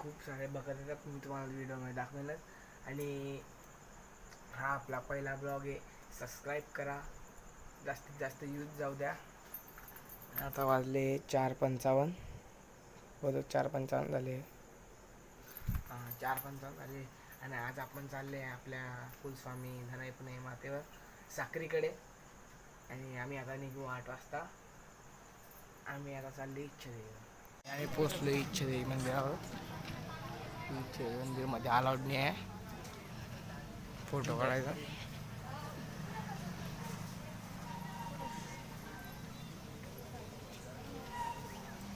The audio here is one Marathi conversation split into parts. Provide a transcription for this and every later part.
खूप सारे बघत येतात मी तुम्हाला व्हिडिओमध्ये दाखवेनच आणि हा आपला पहिला ब्लॉग आहे. सबस्क्राईब करा. जास्तीत जास्त यूज जाऊ द्या. आता वाजले चार पंचावन्न. हो, बरोबर चार पंचावन्न झाले. चार पंचावन्न झाले. आणि आज आपण चालले आपल्या कुलस्वामी धनायपणे मातेवर साखरीकडे. आणि आम्ही आता निघू आठ वाजता. आम्ही आता चालले इच्छादेवी. आम्ही पोचलो इच्छादेवी मंदिरावर. इथे मंदिरमध्ये अलाउड नाही आहे. फोटो काढायचा.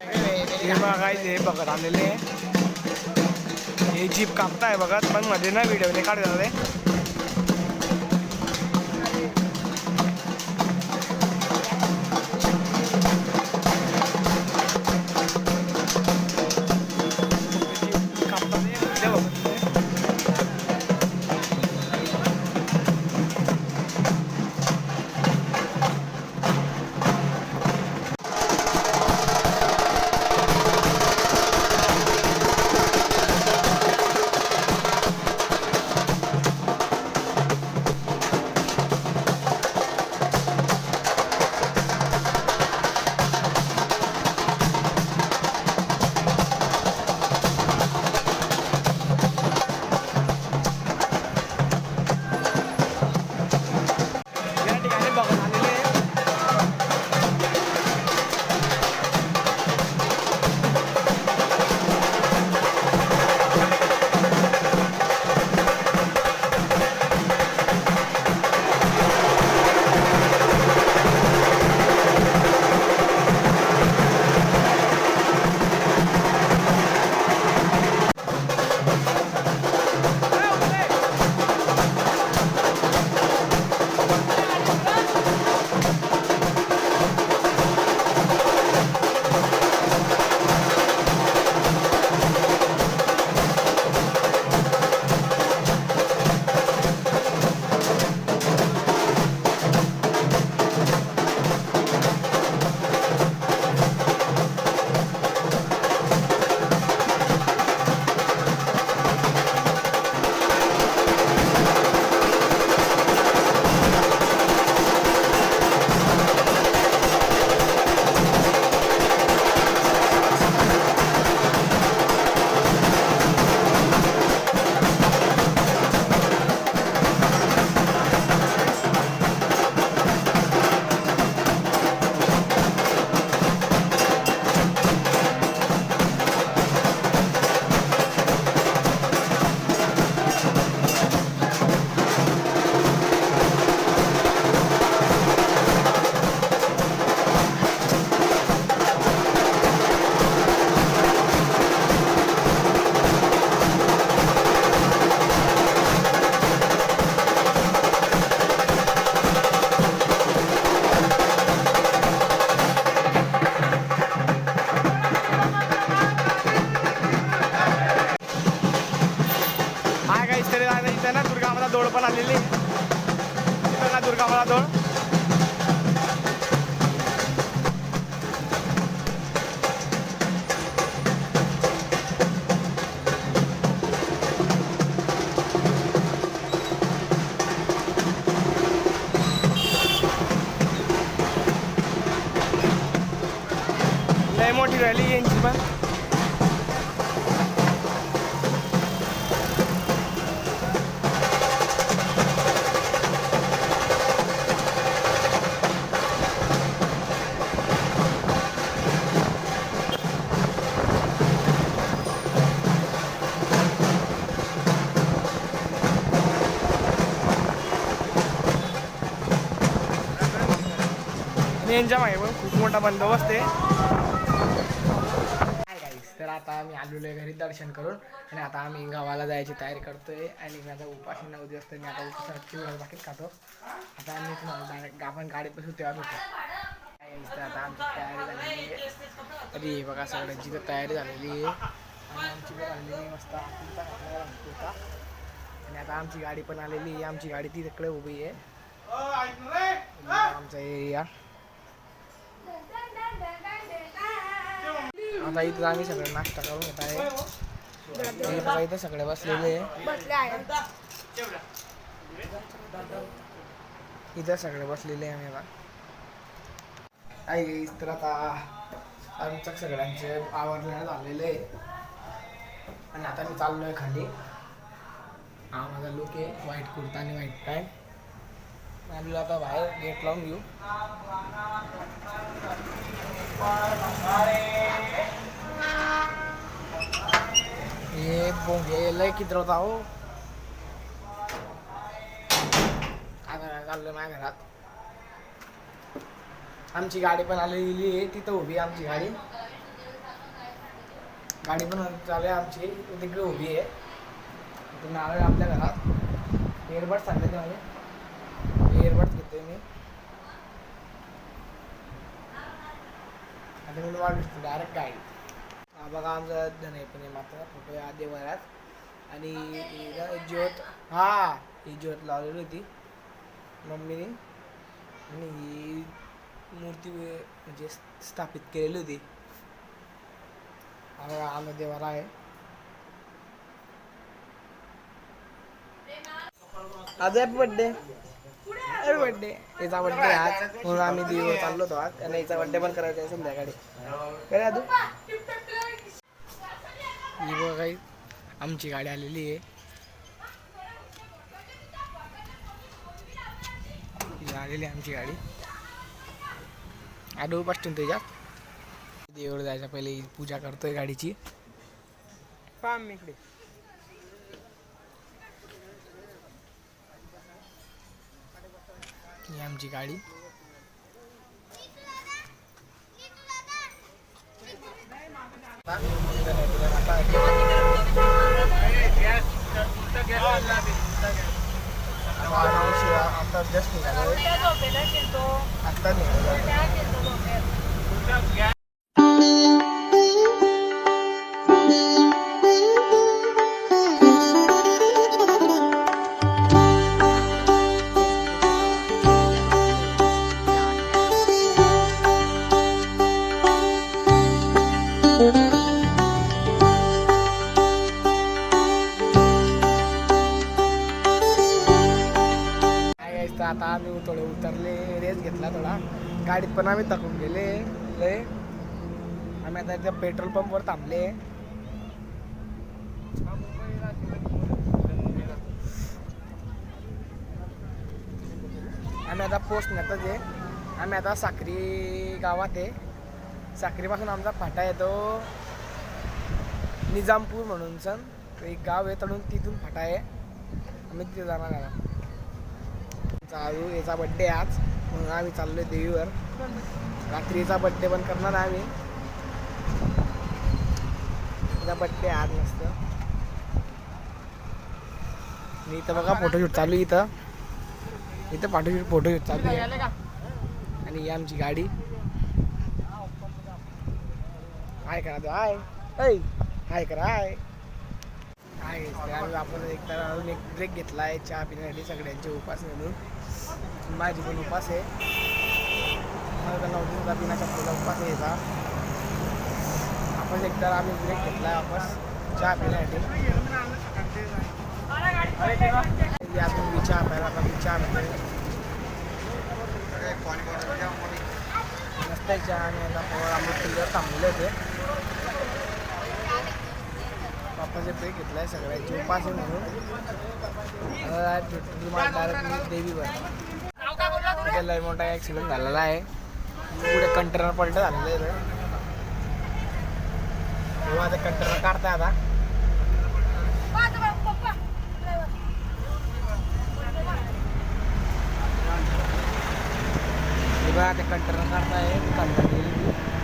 हे बघायचं हे बघत आलेले. हे जीप कापताय बघत पण मध्ये ना व्हिडिओ नाही झाले राहिली यांची पण आणि यांच्या मागे पण खूप मोठा बंदोबस्त आहे. आलेलो आहे घरी दर्शन करून. आणि आता आम्ही गावाला जायची तयारी करतोय. आणि मी आता उपाशी नऊ दिवस तर मी आता उपासाची बाकी खातो. आता आम्ही तुम्हाला आपण गाडीत बसू तेव्हा भेटतो आता आमची तयारी झालेली आहे. अरे बघा सगळ्यांची तर तयारी झालेली आहे. आणि आमची पण झालेली आहे मस्त. होता आणि आता आमची गाडी पण आलेली आहे. आमची गाडी ती तिकडे उभी आहे. आमचा एरिया आता इथं आम्ही सगळं नाश्ता करून घेत आहे. बघा इथं सगळे बसलेले आहे. इथं सगळे बसलेले आहे आम्ही आता आई तर आता आमच्या सगळ्यांचे आवडणं झालेले आहे. आणि आता मी चाललोय खाली. हा माझा लुक आहे व्हाईट कुर्ता आणि व्हाईट पॅन्ट आलेलो आता बाहेर गेट लावून घेऊ. हे बोंगे लय किती हो आता चाललोय माझ्या घरात आमची गाडी पण आलेली आहे तिथं उभी आहे आमची गाडी गाडी पण चालू आहे आमची तिकडे उभी आहे तुम्ही आलं आपल्या घरात एअरबड सांगते ते माझे एअरबड घेतोय मी आता मी वाट डायरेक्ट गाडी हा बघा आमचा धनय पण मात्र फोटो या आधी आणि ज्योत हा ही ज्योत लावलेली होती. मम्मीने. आणि ही मूर्ती म्हणजे स्थापित केलेली होती. हा बघा आमचा देवाला आहे. आज हॅपी बर्थडे हॅपी बर्थडे याचा बर्थडे आज. म्हणून आम्ही दिवस चाललो होतो आज. आणि याचा बर्थडे पण करायचा आहे संध्याकाळी. काय तू. ही बघा काही आमची गाडी आलेली आहे. आलेली आहे आमची गाडी. आडू बसतो त्याच्यात देवळ जायच्या पहिले पूजा करतोय गाडीची. पाम इकडे. ही आमची गाडी. आता जस्ट निघालो. आता निघालो. आता आम्ही थोडे उतरले रेस घेतला थोडा. गाडीत पण आम्ही थकून गेले. लय. आम्ही आता त्या पेट्रोल पंपवर थांबले. आम्ही आता पोचण्यातच आहे आम्ही आता साक्री गावात आहे. साक्रीपासून आमचा फाटा येतो निजामपूर म्हणून सण. एक गाव आहे तडून तिथून फाटा आहे. आम्ही तिथे जाणार आहे चालू याचा बड्डे आज. म्हणून आम्ही चाललोय देवीवर. रात्रीचा बड्डे पण करणार आम्ही. त्याचा बड्डे आज मस्त. मी इथं बघा फोटोशूट चालू आहे इथं. इथं फोटोशूट फोटोशूट चालू आहे. आणि ही आमची गाडी. हाय करा तो हाय. ऐ हाय करा हाय. हाय आम्ही आपण एक तर अजून एक ब्रेक घेतला आहे चहा पिण्यासाठी सगळ्यांचे उपास म्हणून. माझी पण उपास आहे. मला नवदीचा बिना पुढला उपास आहे याचा. आपण एकदा आम्ही ब्रेक घेतला आहे वापस. चहा पिण्यासाठी. म्हणजे आपण मी चहा प्यायला का मी चहा पितोय. मस्त चहा आणि आता पवार आम्ही किल्ल्यावर थांबले होते. बाप्पाचे ब्रेक आहे सगळ्यांची. उपास आहे म्हणून. आता देवीवर. तिथे लय मोठा ॲक्सिडेंट झालेला आहे. पुढे कंटेनर पलट झालेलं आहे. आता कंटेनर काढताय आता. ते कंटेनर काढताय. Container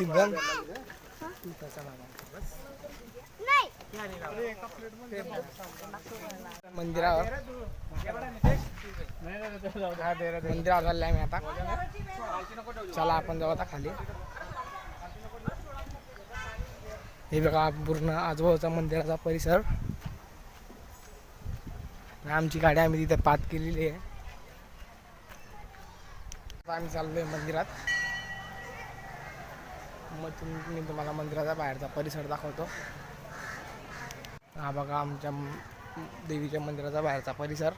single? मंदिरावर. मंदिरावर झाले मी आता. चला आपण जाऊ आता खाली. हे बघा पूर्ण आजूबाजूचा मंदिराचा परिसर. आमची गाडी आम्ही तिथे पात केलेली आहे. आम्ही चाललोय मंदिरात. मग मी तुम्हाला मंदिराचा बाहेरचा परिसर दाखवतो. हा बघा आमच्या देवीच्या मंदिराचा बाहेरचा परिसर.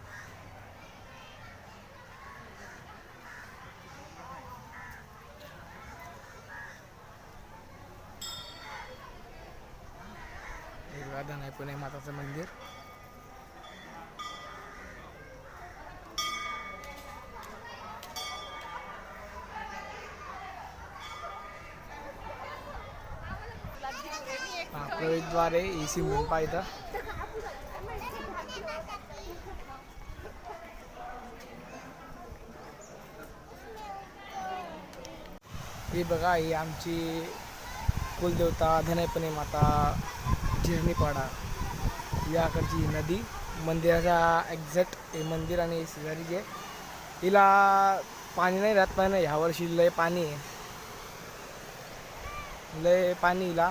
हे धनाई पुणे माताचं मंदिर. हा आहे सी मुंपा ही बघा ही आमची कुलदेवता धनयपणे माता जिरणीपाडा याकडची नदी मंदिराचा एक्झॅक्ट हे मंदिर आणि शेजारी जे हिला पाणी नाही राहत पण ह्या वर्षी लय पाणी आहे. लय पाणी हिला.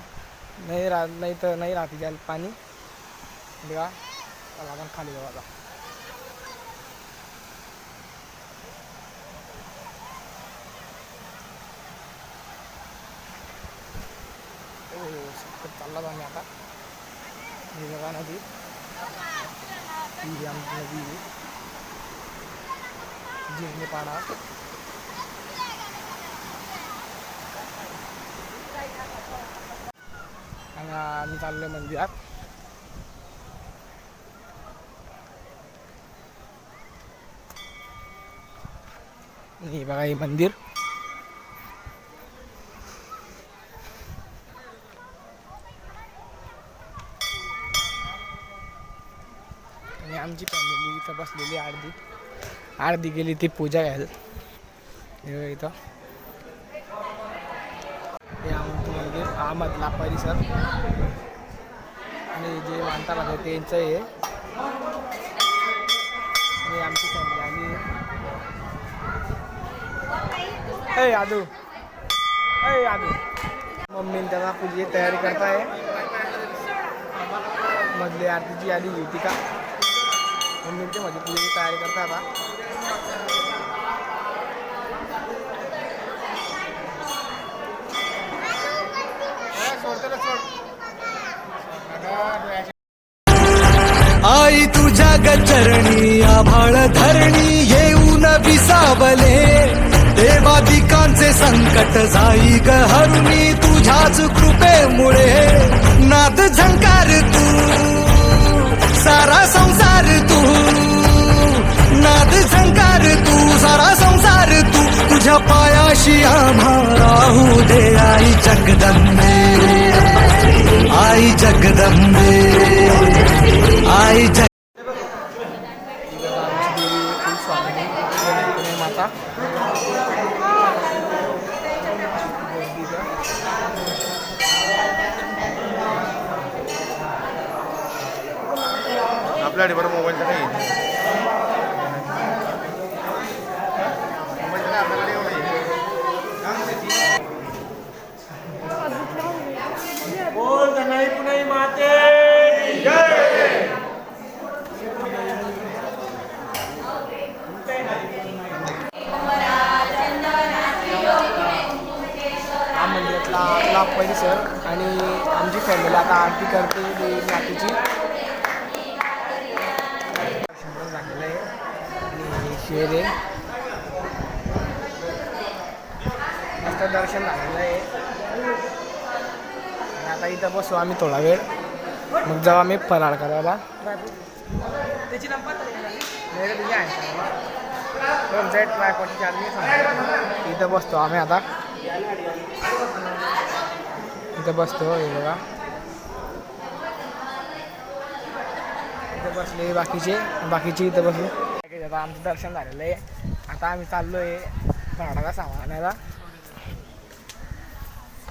नाही राहत नाही तर नाही राहत हिच्या पाणी बघा चला आपण खाली जाऊ आता हो सतत चालला आम्ही आता। ही बघा नदी ही आमची नदी आहे. जिरणी पाडा आणि आम्ही चाललोय मंदिरात हे बघा हे मंदिर आणि आमची फॅमिली इथं बसलेली अर्धी अर्धी गेली ती पूजा घ्यायला हे बघा इथं हे आमचं मंदिर हा मधला परिसर. आणि जे मानता राहते त्यांचं हे आणि आमची फॅमिली आली ए आदू. ए आदू. मम्मी त्याला पूजेची तयारी करताय. मधली आरतीची आली होती का? मम्मी ते मध्ये पूजेची तयारी करता आता. आई तुझ्या गचरणी आभाळ धरणी येऊन विसावले. देवादिकांचे संकट जाई ग हरुणी तुझ्याच कृपेमुळे. नाद झंका तुझ्या पायाशी आम्हा राहू दे आई जगदंबे. आई जगदंबे. आई जग आमची देवी कुलस्वामिनी माता आपल्याकडे बरं मोबाईलचं काही मोबाईलचं नाही आपल्याकडे एवढं आहे. हा आपला परिसर आणि आमची फॅमिली आता आरती करते देवी मातेची दर्शन पण झालेलं आहे आणि शेर. आहे मस्त दर्शन झालेलं आहे. आणि आता इथं बसू आम्ही थोडा वेळ. मग जाऊ आम्ही फराळ करायला. त्याची सांगतो इथं बसतो आम्ही आता. इथं बसतो हे बघा. इथं बसले बाकीचे बाकीचे इथं बसले. आता आमचं दर्शन झालेलं आहे. आता आम्ही चाललो आहे भाडाला सामान आणायला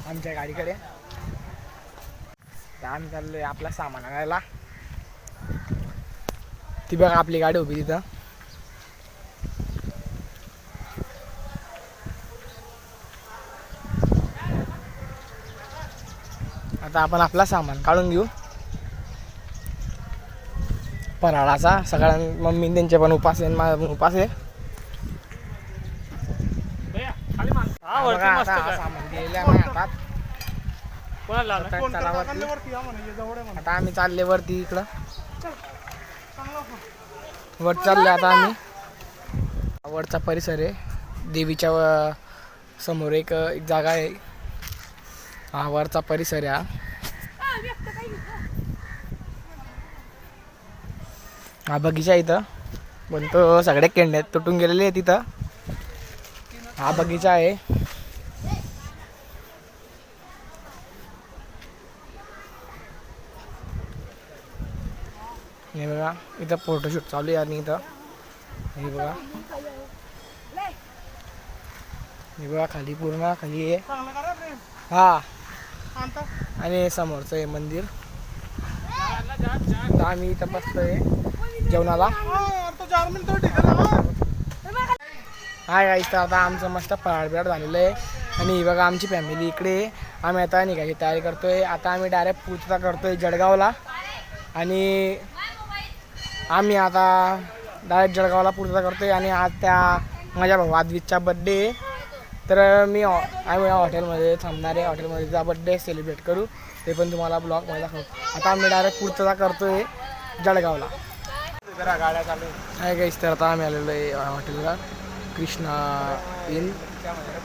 आमच्या गाडीकडे. आम्ही चाललो आहे आपला सामान आणायला ती बघा आपली गाडी उभी तिथं. आता आपण आपला सामान काढून घेऊ. फराळाचा सगळ्यां मम्मी त्यांचे पण उपास आहे माझा पण उपास आहे. सामान हातात? आता आम्ही चालले वरती इकडं. वर चालले आता आम्ही. वरचा परिसर आहे. देवीच्या समोर एक एक जागा आहे. हा वरचा परिसर आहे हा. हा बगीचा इथं. पण तो सगळे केंड्यात तुटून गेलेले आहे तिथं हा बगीचा आहे. हे बघा इथं फोटोशूट चालू आहे आणि इथं. हे बघा. हे बघा खाली पूर्ण खाली आहे हा. आणि समोरचं आहे मंदिर. तर आम्ही इथं बसतोय जेवणाला. हाय गाईस तर आता आमचं मस्त फराळ झालेलं आहे. आणि ही बघा आमची फॅमिली इकडे आम्ही आता निघायची तयारी करतोय. आता आम्ही डायरेक्ट पूजता करतोय जळगावला. आणि आम्ही आता डायरेक्ट जळगावला पूर्तता करतोय. आणि आज त्या माझ्या भाऊ आद्वितचा बड्डे तर मी हॉ- आम्ही या हॉटेलमध्ये थांबणार आहे. हॉटेलमध्ये जा बड्डे सेलिब्रेट करू. ते पण तुम्हाला ब्लॉगमध्ये दाखवू. आता आम्ही डायरेक्ट पुढचं करतो आहे जळगावला. जरा गाड्या काय काय तर आता आम्ही आलेलो आहे हॉटेलला. कृष्णा इन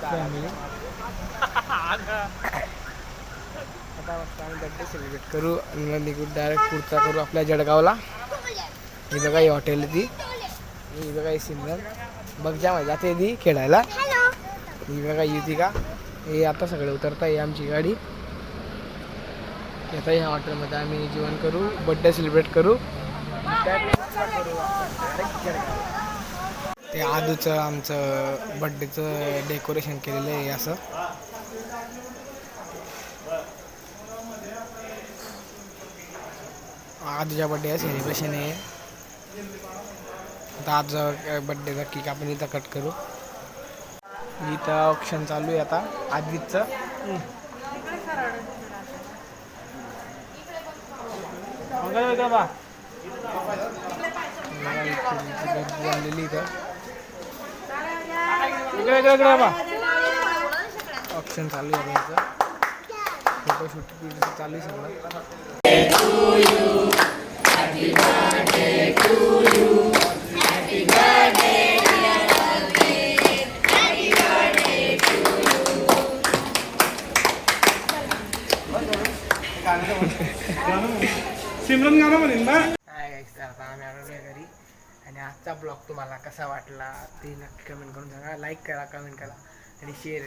फॅमिली आता आम्ही बड्डे सेलिब्रेट करू आणि मग निघू डायरेक्ट पुढचा करू आपल्या जळगावला. ही बघा ही हॉटेल आहे ती. ही बघा ही सिमरन बघ जा माझ्या ते ती खेळायला ही बघा युतिका हे आता सगळे उतरता ही आमची गाडी. आता ह्या हॉटेलमध्ये आम्ही जेवण करू बड्डे सेलिब्रेट करू. ते आधूचं आमचं बड्डेचं डेकोरेशन केलेलं आहे असं. आजूच्या बड्डे सेलिब्रेशन आहे. आता आज बड्डेचा केक आपण इथं कट करू. इथं ऑप्शन चालू आहे आता बा. ऑप्शन चालू आहे फोटोशूट चालू आहे सगळं. सिमरन गाणं म्हणेन ना. हाय आता आम्ही आलो घरी. आणि आजचा ब्लॉग तुम्हाला कसा वाटला ते नक्की कमेंट करून सांगा. लाईक करा कमेंट करा आणि शेअर